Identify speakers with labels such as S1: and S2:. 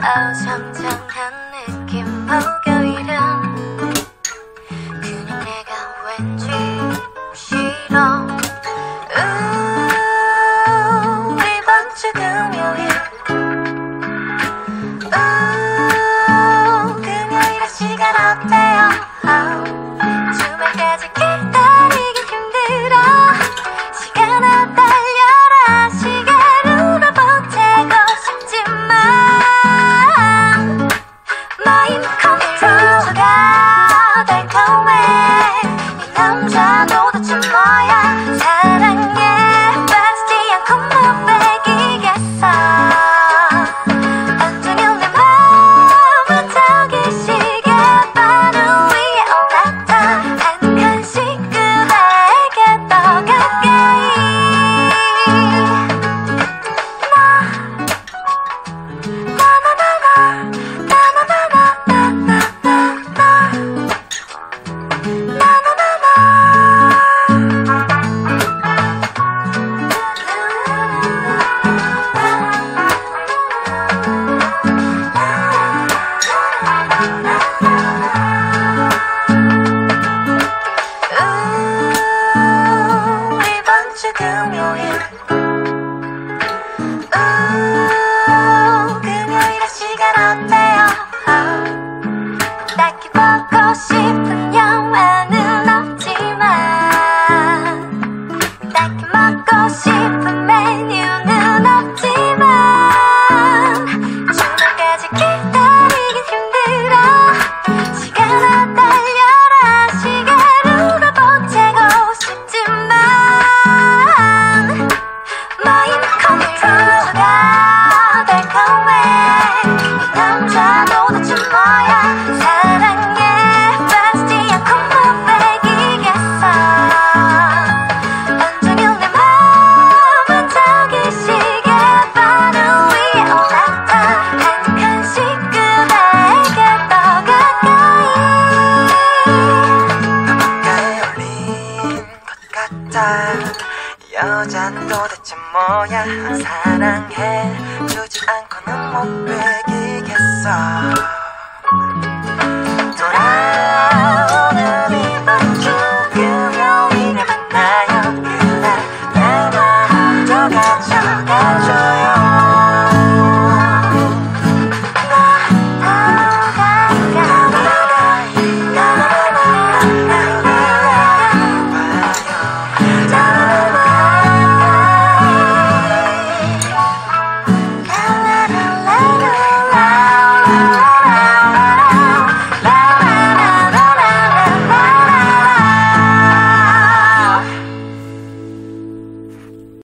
S1: 따라 성장한 느낌 목요일은 그냥 내가
S2: 왠지 딱 여잔 도대체 뭐야? 사랑해. 주지 않고는 못 베기겠어.